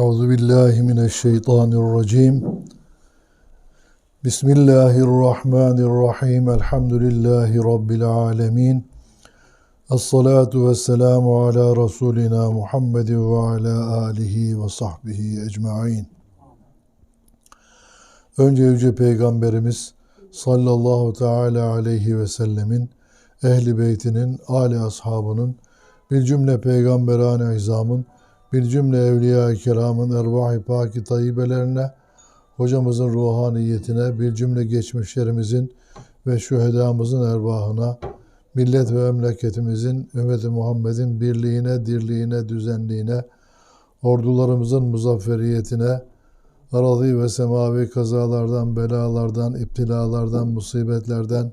Euzu billahi mineşşeytanirracim. Bismillahirrahmanirrahim. Elhamdülillahi rabbil alamin. Essalatu vesselamu ala rasulina Muhammed ve ala alihi ve sahbihi ecmaîn. Önce yüce peygamberimiz sallallahu teala aleyhi ve sellemin ehli beytinin, âli ashabının, bir cümle peygamberane izamın, bir cümle evliya-i kiramın ervah-ı pâk-i tayyibelerine, hocamızın ruhaniyetine, bir cümle geçmişlerimizin ve şühedamızın ervahına, millet ve memleketimizin, ümmeti Muhammed'in birliğine, dirliğine, düzenliğine, ordularımızın muzafferiyetine, arazi ve semavi kazalardan, belalardan, iptilalardan, musibetlerden,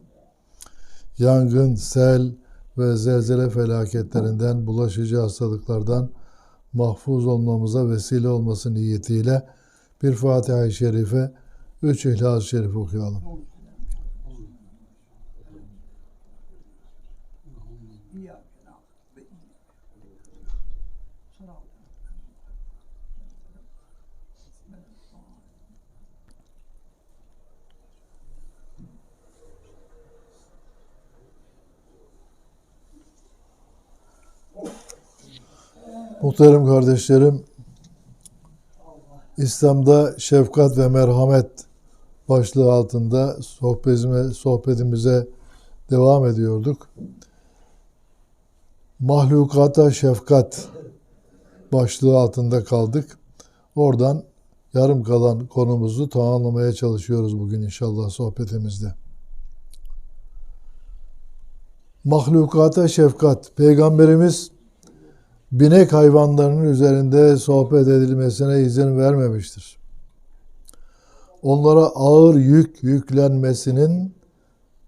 yangın, sel ve zelzele felaketlerinden, bulaşıcı hastalıklardan mahfuz olmamıza vesile olması niyetiyle bir Fatiha-i Şerife, üç İhlas-ı Şerif okuyalım. Muhterem kardeşlerim, İslam'da şefkat ve merhamet başlığı altında sohbetimize, sohbetimize devam ediyorduk. Mahlukata şefkat başlığı altında kaldık. Oradan yarım kalan konumuzu tamamlamaya çalışıyoruz bugün inşallah sohbetimizde. Mahlukata şefkat. Peygamberimiz binek hayvanlarının üzerinde sohbet edilmesine izin vermemiştir. Onlara ağır yük yüklenmesinin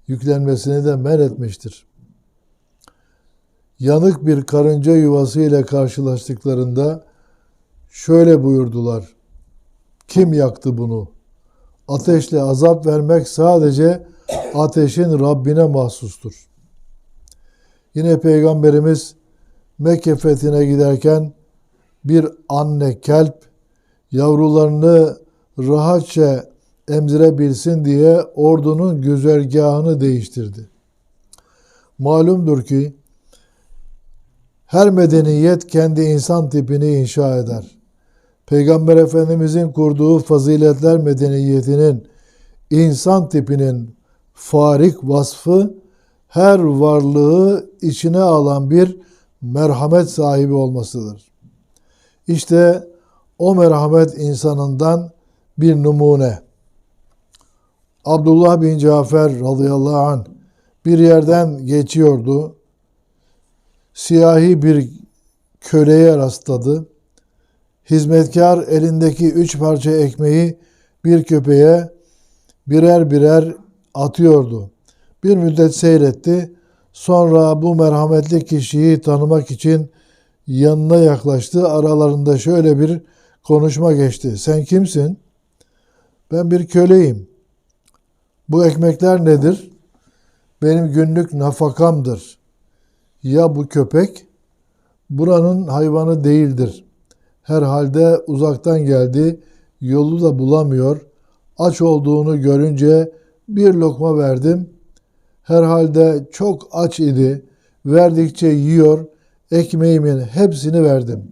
yüklenmesini de men etmiştir. Yanık bir karınca yuvası ile karşılaştıklarında şöyle buyurdular. Kim yaktı bunu? Ateşle azap vermek sadece ateşin Rabbine mahsustur. Yine Peygamberimiz Mekke fethine giderken bir anne kelp yavrularını rahatça emzirebilsin diye ordunun güzergahını değiştirdi. Malumdur ki her medeniyet kendi insan tipini inşa eder. Peygamber Efendimizin kurduğu faziletler medeniyetinin insan tipinin farik vasfı her varlığı içine alan bir merhamet sahibi olmasıdır. İşte o merhamet insanından bir numune. Abdullah bin Cafer radıyallahu anh bir yerden geçiyordu. Siyahi bir köleye rastladı. Hizmetkar elindeki üç parça ekmeği bir köpeğe birer birer atıyordu. Bir müddet seyretti. Sonra bu merhametli kişiyi tanımak için yanına yaklaştı. Aralarında şöyle bir konuşma geçti. Sen kimsin? Ben bir köleyim. Bu ekmekler nedir? Benim günlük nafakamdır. Ya bu köpek? Buranın hayvanı değildir. Herhalde uzaktan geldi, yolu da bulamıyor. Aç olduğunu görünce bir lokma verdim.'' Herhalde çok aç idi. Verdikçe yiyor. Ekmeğimin hepsini verdim.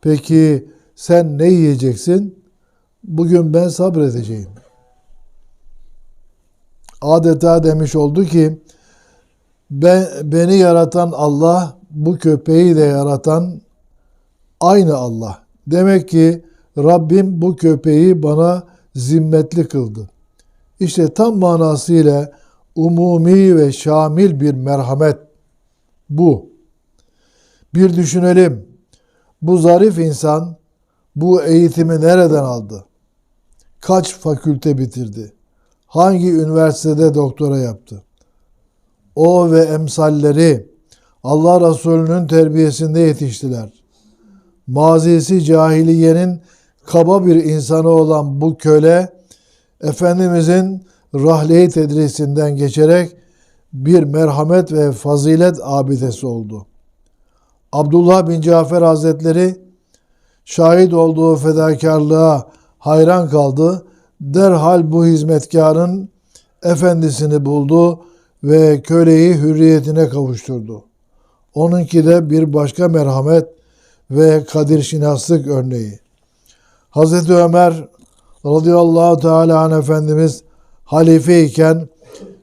Peki sen ne yiyeceksin? Bugün ben sabredeceğim. Adeta demiş oldu ki ben, beni yaratan Allah, bu köpeği de yaratan aynı Allah. Demek ki Rabbim bu köpeği bana zimmetli kıldı. İşte tam manasıyla umumi ve şamil bir merhamet bu. Bir düşünelim. Bu zarif insan bu eğitimi nereden aldı? Kaç fakülte bitirdi? Hangi üniversitede doktora yaptı? O ve emsalleri Allah Resulü'nün terbiyesinde yetiştiler. Mazisi cahiliyenin kaba bir insanı olan bu köle Efendimizin rahle tedrisinden geçerek bir merhamet ve fazilet abidesi oldu. Abdullah bin Cafer Hazretleri şahit olduğu fedakarlığa hayran kaldı. Derhal bu hizmetkarın efendisini buldu ve köleyi hürriyetine kavuşturdu. Onunki de bir başka merhamet ve kadir şinaslık örneği. Hazreti Ömer radıyallahu teala anh Efendimiz halife iken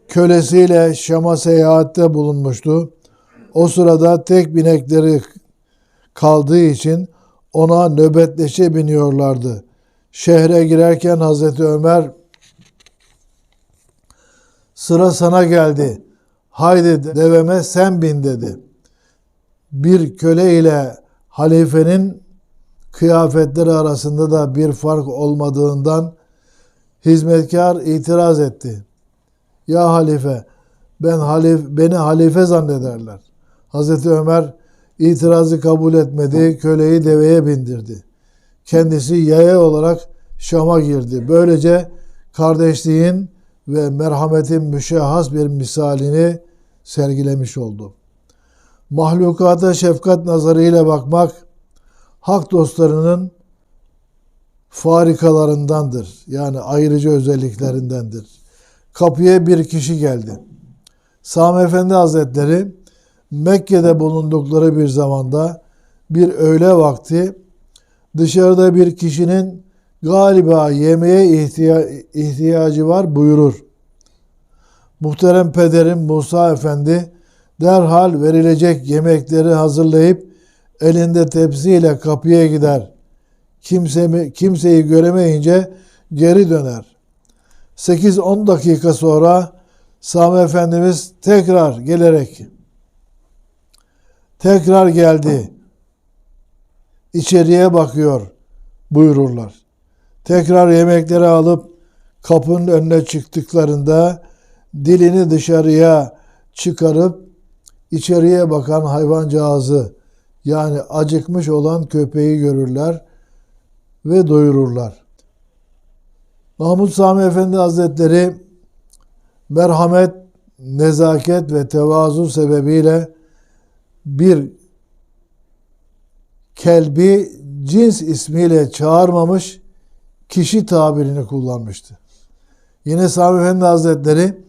kölesiyle Şam'a seyahatte bulunmuştu. O sırada tek binekleri kaldığı için ona nöbetleşe biniyorlardı. Şehre girerken Hazreti Ömer sıra sana geldi. Haydi deveme sen bin dedi. Bir köle ile halifenin kıyafetleri arasında da bir fark olmadığından hizmetkar itiraz etti. Ya halife ben halif beni halife zannederler. Hazreti Ömer itirazı kabul etmedi, köleyi deveye bindirdi. Kendisi yaya olarak Şam'a girdi. Böylece kardeşliğin ve merhametin müşahhas bir misalini sergilemiş oldu. Mahlukata şefkat nazarıyla bakmak hak dostlarının farikalarındandır. Yani ayrıcı özelliklerindendir. Kapıya bir kişi geldi. Sami Efendi Hazretleri Mekke'de bulundukları bir zamanda bir öğle vakti dışarıda bir kişinin galiba yemeğe ihtiya- ihtiyacı var buyurur. Muhterem pederim Musa Efendi derhal verilecek yemekleri hazırlayıp elinde tepsiyle kapıya gider. Kimse kimseyi göremeyince geri döner. 8-10 dakika sonra Sami Efendimiz tekrar gelerek tekrar geldi. İçeriye bakıyor buyururlar. Tekrar yemekleri alıp kapının önüne çıktıklarında dilini dışarıya çıkarıp içeriye bakan hayvancağızı yani acıkmış olan köpeği görürler ve doyururlar. Mahmud Sami Efendi Hazretleri merhamet, nezaket ve tevazu sebebiyle bir kelbi cins ismiyle çağırmamış, kişi tabirini kullanmıştı. Yine Sami Efendi Hazretleri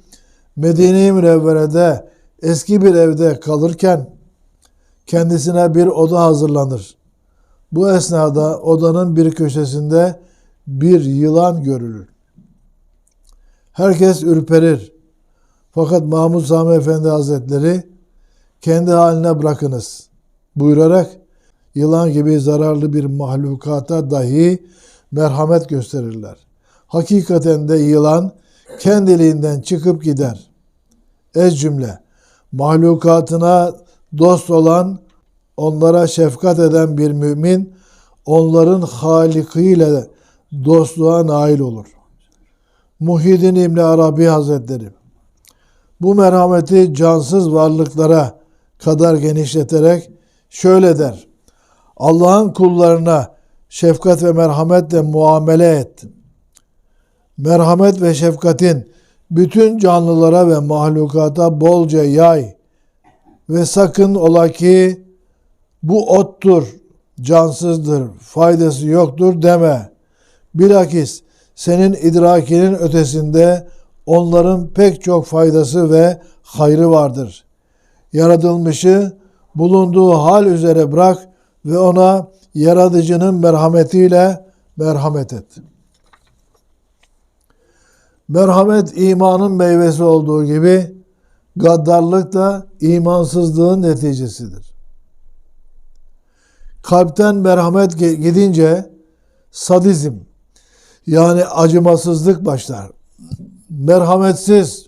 Medine-i Münevvere'de eski bir evde kalırken kendisine bir oda hazırlanır. Bu esnada odanın bir köşesinde bir yılan görülür. Herkes ürperir. Fakat Mahmud Sami Efendi Hazretleri kendi haline bırakınız buyurarak yılan gibi zararlı bir mahlukata dahi merhamet gösterirler. Hakikaten de yılan kendiliğinden çıkıp gider. Ez cümle mahlukatına dost olan, onlara şefkat eden bir mümin onların halikiyle dostluğa nail olur. Muhyiddin İbni Arabi Hazretleri bu merhameti cansız varlıklara kadar genişleterek şöyle der. Allah'ın kullarına şefkat ve merhametle muamele et. Merhamet ve şefkatin bütün canlılara ve mahlukata bolca yay ve sakın ola ki bu ottur, cansızdır, faydası yoktur deme. Bilakis senin idrakinin ötesinde onların pek çok faydası ve hayrı vardır. Yaratılmışı bulunduğu hal üzere bırak ve ona yaratıcının merhametiyle merhamet et. Merhamet imanın meyvesi olduğu gibi gaddarlık da imansızlığın neticesidir. Kalpten merhamet gidince sadizm yani acımasızlık başlar. Merhametsiz,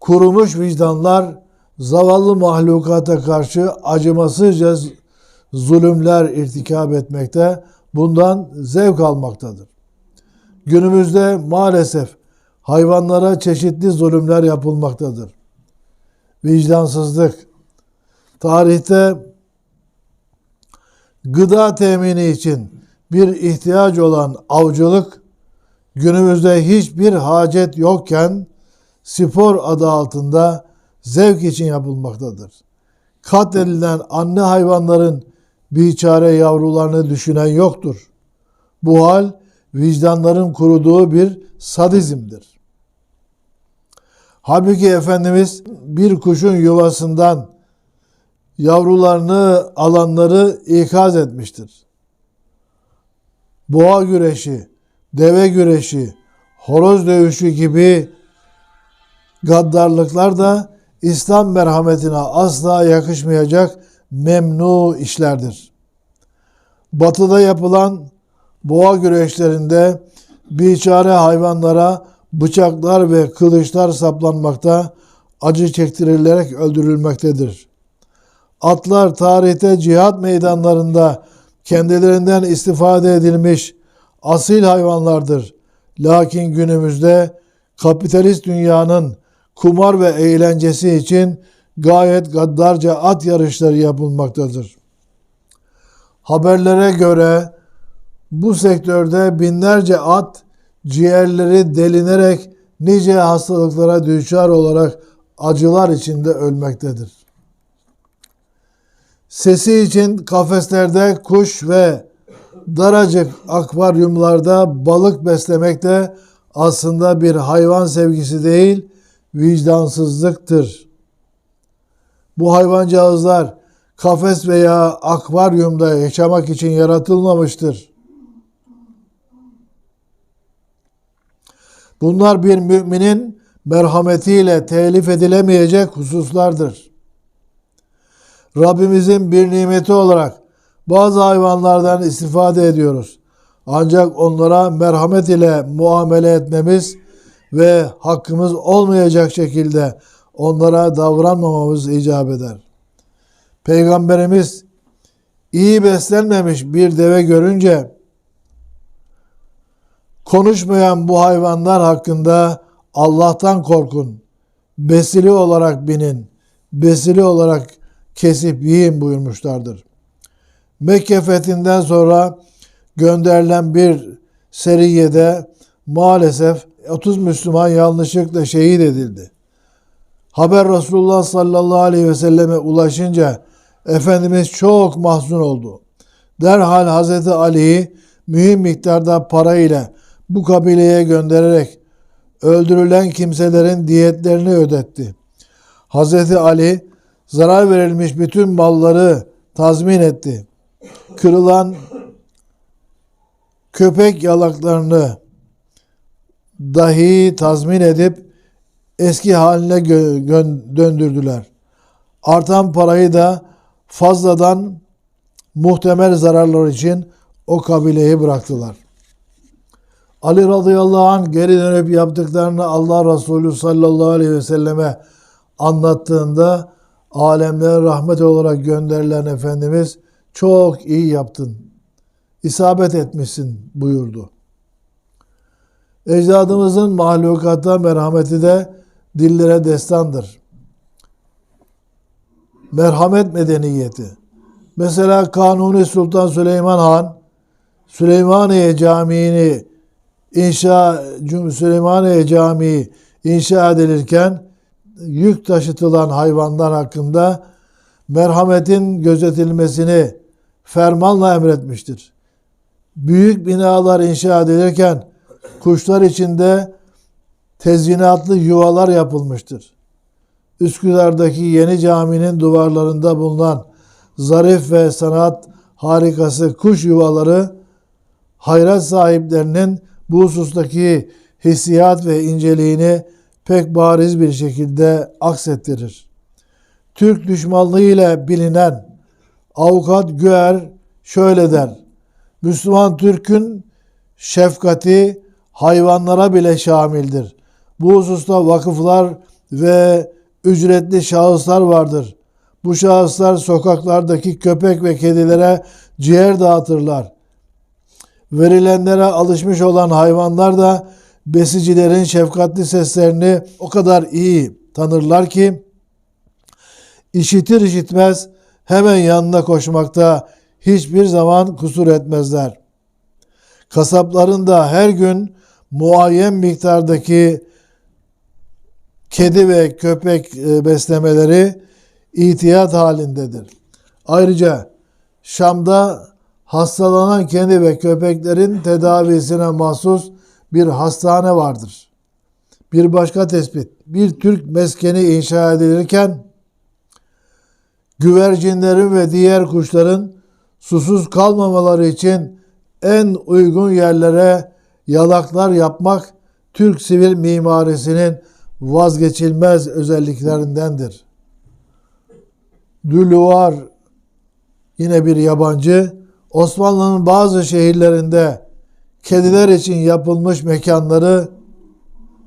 kurumuş vicdanlar zavallı mahlukata karşı acımasızca zulümler irtikab etmekte, bundan zevk almaktadır. Günümüzde maalesef hayvanlara çeşitli zulümler yapılmaktadır. Vicdansızlık. Tarihte gıda temini için bir ihtiyaç olan avcılık günümüzde hiçbir hacet yokken spor adı altında zevk için yapılmaktadır. Katledilen anne hayvanların biçare yavrularını düşünen yoktur. Bu hal vicdanların kuruduğu bir sadizmdir. Halbuki Efendimiz bir kuşun yuvasından yavrularını alanları ikaz etmiştir. Boğa güreşi, deve güreşi, horoz dövüşü gibi gaddarlıklar da İslam merhametine asla yakışmayacak memnu işlerdir. Batıda yapılan boğa güreşlerinde biçare hayvanlara bıçaklar ve kılıçlar saplanmakta, acı çektirilerek öldürülmektedir. Atlar tarihte cihat meydanlarında kendilerinden istifade edilmiş asil hayvanlardır. Lakin günümüzde kapitalist dünyanın kumar ve eğlencesi için gayet gaddarca at yarışları yapılmaktadır. Haberlere göre bu sektörde binlerce at ciğerleri delinerek nice hastalıklara düçar olarak acılar içinde ölmektedir. Sesi için kafeslerde kuş ve daracık akvaryumlarda balık beslemek de aslında bir hayvan sevgisi değil, vicdansızlıktır. Bu hayvancağızlar kafes veya akvaryumda yaşamak için yaratılmamıştır. Bunlar bir müminin merhametiyle telif edilemeyecek hususlardır. Rabbimizin bir nimeti olarak bazı hayvanlardan istifade ediyoruz. Ancak onlara merhamet ile muamele etmemiz ve hakkımız olmayacak şekilde onlara davranmamamız icap eder. Peygamberimiz iyi beslenmemiş bir deve görünce konuşmayan bu hayvanlar hakkında Allah'tan korkun. Besili olarak binin, besili olarak kesip yiyin buyurmuşlardır. Mekke fethinden sonra gönderilen bir seriyede maalesef 30 Müslüman yanlışlıkla şehit edildi. Haber Resulullah sallallahu aleyhi ve selleme ulaşınca Efendimiz çok mahzun oldu. Derhal Hazreti Ali'yi mühim miktarda para ile bu kabileye göndererek öldürülen kimselerin diyetlerini ödetti. Hazreti Ali zarar verilmiş bütün malları tazmin etti. Kırılan köpek yalaklarını dahi tazmin edip eski haline gö- döndürdüler. Artan parayı da fazladan muhtemel zararlar için o kabileyi bıraktılar. Ali radıyallahu anh geri dönüp yaptıklarını Allah Resulü sallallahu aleyhi ve selleme anlattığında alemlere rahmet olarak gönderilen Efendimiz çok iyi yaptın, isabet etmişsin buyurdu. Ecdadımızın mahlukata merhameti de dillere destandır. Merhamet medeniyeti. Mesela Kanuni Sultan Süleyman Han Süleymaniye Camii'ni inşa Süleymaniye Camii inşa edilirken yük taşıtılan hayvanlar hakkında merhametin gözetilmesini fermanla emretmiştir. Büyük binalar inşa edilirken kuşlar içinde tezyinatlı yuvalar yapılmıştır. Üsküdar'daki yeni caminin duvarlarında bulunan zarif ve sanat harikası kuş yuvaları hayrat sahiplerinin bu husustaki hissiyat ve inceliğini pek bariz bir şekilde aksettirir. Türk düşmanlığı ile bilinen avukat Güer şöyle der. Müslüman Türk'ün şefkati hayvanlara bile şamildir. Bu hususta vakıflar ve ücretli şahıslar vardır. Bu şahıslar sokaklardaki köpek ve kedilere ciğer dağıtırlar. Verilenlere alışmış olan hayvanlar da besicilerin şefkatli seslerini o kadar iyi tanırlar ki işitir işitmez hemen yanına koşmakta hiçbir zaman kusur etmezler. Kasapların da her gün muayyen miktardaki kedi ve köpek e, beslemeleri ihtiyat halindedir. Ayrıca Şam'da hastalanan kedi ve köpeklerin tedavisine mahsus bir hastane vardır. Bir başka tespit. Bir Türk meskeni inşa edilirken güvercinlerin ve diğer kuşların susuz kalmamaları için en uygun yerlere yalaklar yapmak Türk sivil mimarisinin vazgeçilmez özelliklerindendir. Duluvar yine bir yabancı Osmanlı'nın bazı şehirlerinde kediler için yapılmış mekanları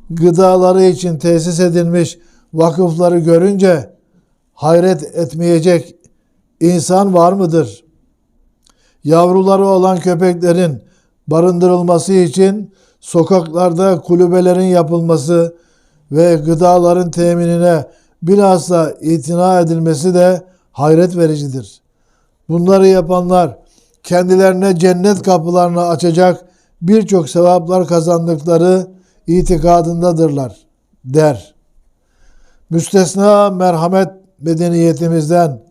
gıdaları için tesis edilmiş vakıfları görünce hayret etmeyecek insan var mıdır? Yavruları olan köpeklerin barındırılması için sokaklarda kulübelerin yapılması ve gıdaların teminine bilhassa itina edilmesi de hayret vericidir. Bunları yapanlar kendilerine cennet kapılarını açacak birçok sevaplar kazandıkları itikadındadırlar der. Müstesna merhamet medeniyetimizden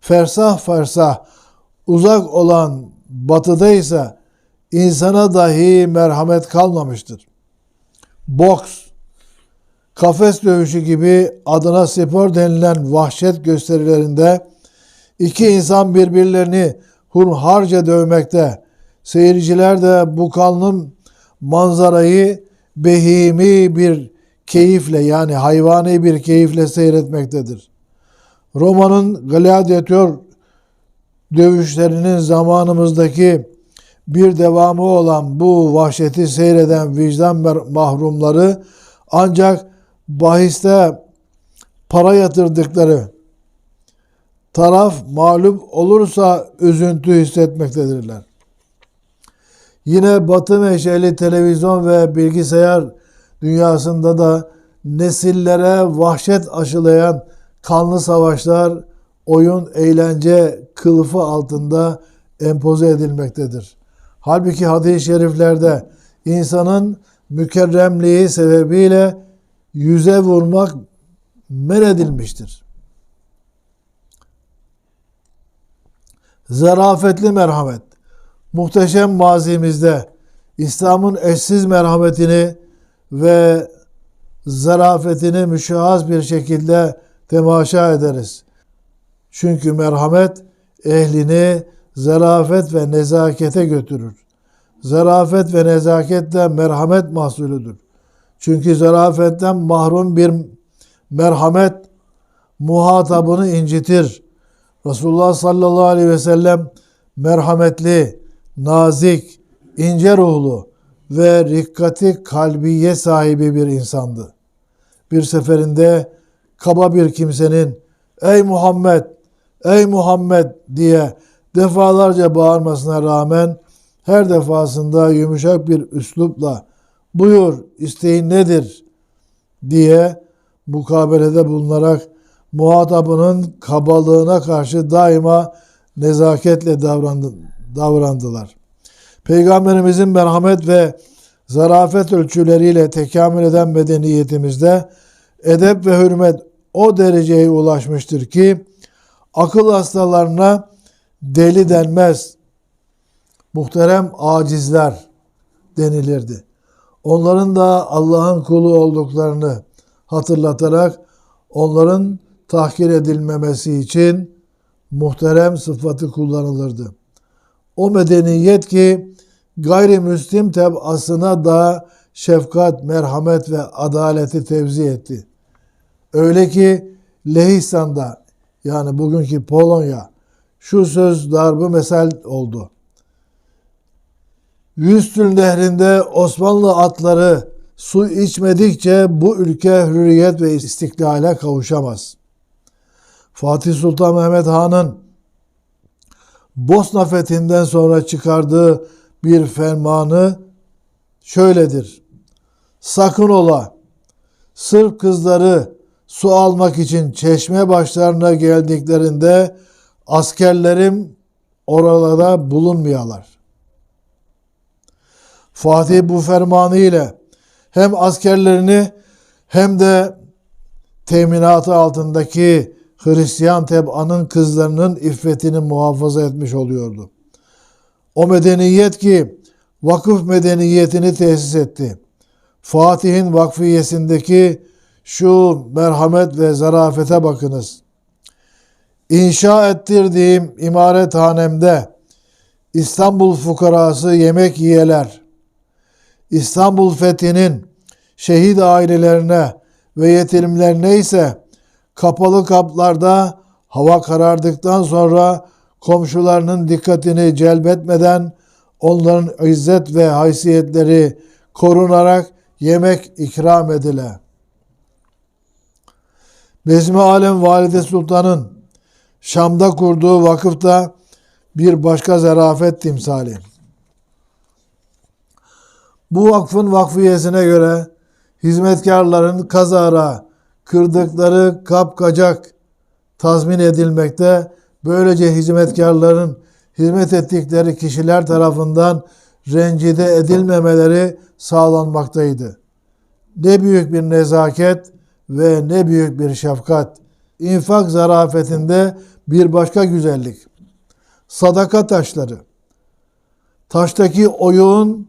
fersah fersah uzak olan batıda ise insana dahi merhamet kalmamıştır. Boks, kafes dövüşü gibi adına spor denilen vahşet gösterilerinde iki insan birbirlerini hunharca dövmekte. Seyirciler de bu kanlı manzarayı behimi bir keyifle yani hayvani bir keyifle seyretmektedir. Roma'nın gladyatör dövüşlerinin zamanımızdaki bir devamı olan bu vahşeti seyreden vicdan mahrumları ancak bahiste para yatırdıkları taraf mağlup olursa üzüntü hissetmektedirler. Yine batı meşeli televizyon ve bilgisayar dünyasında da nesillere vahşet aşılayan kanlı savaşlar oyun, eğlence kılıfı altında empoze edilmektedir. Halbuki hadis-i şeriflerde insanın mükerremliği sebebiyle yüze vurmak men edilmiştir. Zarafetli merhamet. Muhteşem mazimizde İslam'ın eşsiz merhametini ve zarafetini müşahhas bir şekilde temaşa ederiz. Çünkü merhamet ehlini zarafet ve nezakete götürür. Zarafet ve nezaket de merhamet mahsulüdür. Çünkü zarafetten mahrum bir merhamet muhatabını incitir. Resulullah sallallahu aleyhi ve sellem merhametli, nazik, ince ruhlu ve rikkati kalbiye sahibi bir insandı. Bir seferinde kaba bir kimsenin ey Muhammed, ey Muhammed diye defalarca bağırmasına rağmen her defasında yumuşak bir üslupla buyur isteğin nedir diye mukabelede bulunarak muhatabının kabalığına karşı daima nezaketle davrandı, davrandılar. Peygamberimizin merhamet ve zarafet ölçüleriyle tekamül eden medeniyetimizde edep ve hürmet o dereceye ulaşmıştır ki akıl hastalarına deli denmez. Muhterem acizler denilirdi. Onların da Allah'ın kulu olduklarını hatırlatarak onların tahkir edilmemesi için muhterem sıfatı kullanılırdı. O medeniyet ki gayrimüslim tebasına da şefkat, merhamet ve adaleti tevzi etti. Öyle ki Lehistan'da yani bugünkü Polonya şu söz darbı mesel oldu. Yüstül nehrinde Osmanlı atları su içmedikçe bu ülke hürriyet ve istiklale kavuşamaz. Fatih Sultan Mehmet Han'ın Bosna fethinden sonra çıkardığı bir fermanı şöyledir. Sakın ola Sırp kızları su almak için çeşme başlarına geldiklerinde askerlerim oralarda bulunmayalar. Fatih bu fermanı ile hem askerlerini hem de teminatı altındaki Hristiyan tebaanın kızlarının iffetini muhafaza etmiş oluyordu. O medeniyet ki vakıf medeniyetini tesis etti. Fatih'in vakfiyesindeki şu merhamet ve zarafete bakınız. İnşa ettirdiğim imarethanemde İstanbul fukarası yemek yiyeler. İstanbul fethinin şehit ailelerine ve yetimlerine ise kapalı kaplarda hava karardıktan sonra komşularının dikkatini celbetmeden onların izzet ve haysiyetleri korunarak yemek ikram edile. Bezmi Alem Valide Sultan'ın Şam'da kurduğu vakıfta bir başka zarafet timsali. Bu vakfın vakfiyesine göre hizmetkarların kazara kırdıkları kapkacak tazmin edilmekte. Böylece hizmetkarların hizmet ettikleri kişiler tarafından rencide edilmemeleri sağlanmaktaydı. Ne büyük bir nezaket ve ne büyük bir şefkat. İnfak zarafetinde bir başka güzellik. Sadaka taşları. Taştaki oyun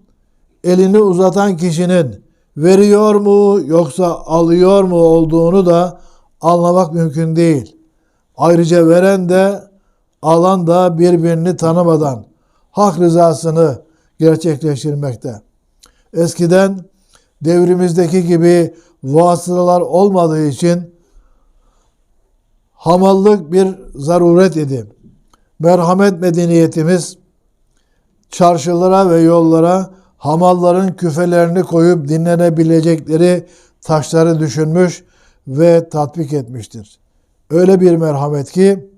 elini uzatan kişinin veriyor mu yoksa alıyor mu olduğunu da anlamak mümkün değil. Ayrıca veren de alan da birbirini tanımadan hak rızasını gerçekleştirmekte. Eskiden devrimizdeki gibi vasıtalar olmadığı için hamallık bir zaruret idi. Merhamet medeniyetimiz çarşılara ve yollara hamalların küfelerini koyup dinlenebilecekleri taşları düşünmüş ve tatbik etmiştir. Öyle bir merhamet ki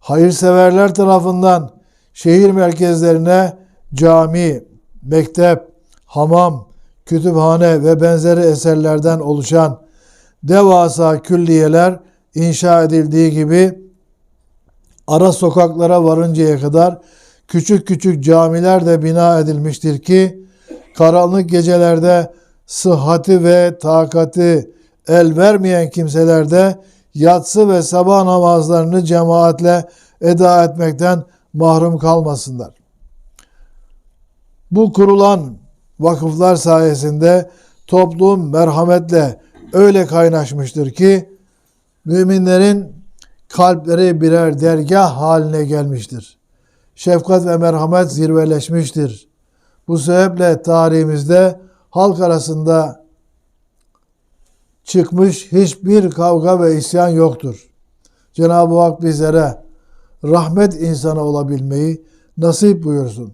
hayırseverler tarafından şehir merkezlerine cami, mektep, hamam, kütüphane ve benzeri eserlerden oluşan devasa külliyeler inşa edildiği gibi ara sokaklara varıncaya kadar küçük küçük camiler de bina edilmiştir ki karanlık gecelerde sıhhati ve takati el vermeyen kimseler de yatsı ve sabah namazlarını cemaatle eda etmekten mahrum kalmasınlar. Bu kurulan vakıflar sayesinde toplum merhametle öyle kaynaşmıştır ki müminlerin kalpleri birer dergah haline gelmiştir. Şefkat ve merhamet zirveleşmiştir. Bu sebeple tarihimizde halk arasında çıkmış hiçbir kavga ve isyan yoktur. Cenab-ı Hak bizlere rahmet insanı olabilmeyi nasip buyursun.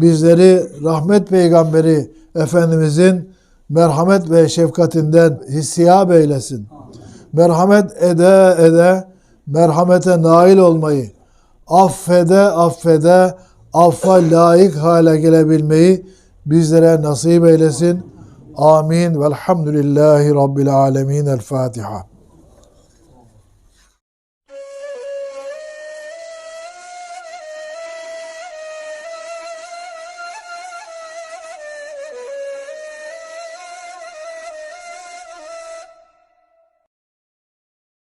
Bizleri rahmet peygamberi Efendimizin merhamet ve şefkatinden hissiyab eylesin. Merhamet ede ede merhamete nail olmayı, affede affede affa layık hale gelebilmeyi bizlere nasip eylesin. Amin. Velhamdülillahi Rabbil alemin. El Fatiha.